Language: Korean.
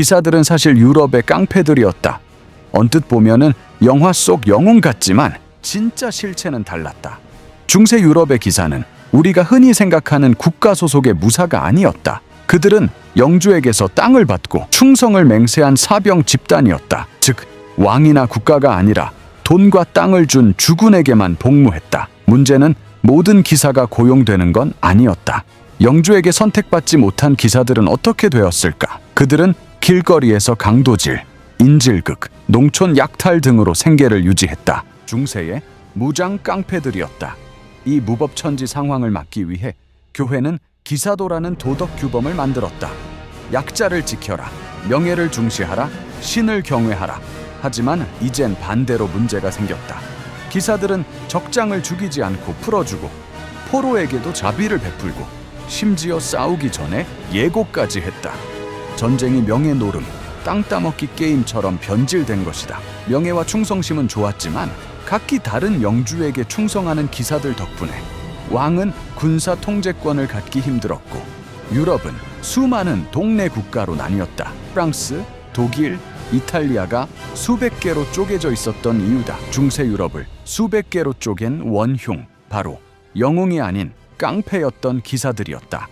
기사들은 사실 유럽의 깡패들이었다. 언뜻 보면은 영화 속 영웅 같지만 진짜 실체는 달랐다. 중세 유럽의 기사는 우리가 흔히 생각하는 국가 소속의 무사가 아니었다. 그들은 영주에게서 땅을 받고 충성을 맹세한 사병 집단이었다. 즉 왕이나 국가가 아니라 돈과 땅을 준 주군에게만 복무했다. 문제는 모든 기사가 고용되는 건 아니었다. 영주에게 선택받지 못한 기사들은 어떻게 되었을까? 그들은 길거리에서 강도질, 인질극, 농촌 약탈 등으로 생계를 유지했다. 중세의 무장 깡패들이었다. 이 무법천지 상황을 막기 위해 교회는 기사도라는 도덕 규범을 만들었다. 약자를 지켜라, 명예를 중시하라, 신을 경외하라. 하지만 이젠 반대로 문제가 생겼다. 기사들은 적장을 죽이지 않고 풀어주고 포로에게도 자비를 베풀고 심지어 싸우기 전에 예고까지 했다. 전쟁이 명예 노름, 땅 따먹기 게임처럼 변질된 것이다. 명예와 충성심은 좋았지만 각기 다른 영주에게 충성하는 기사들 덕분에 왕은 군사 통제권을 갖기 힘들었고 유럽은 수많은 동네 국가로 나뉘었다. 프랑스, 독일, 이탈리아가 수백 개로 쪼개져 있었던 이유다. 중세 유럽을 수백 개로 쪼갠 원흉, 바로 영웅이 아닌 깡패였던 기사들이었다.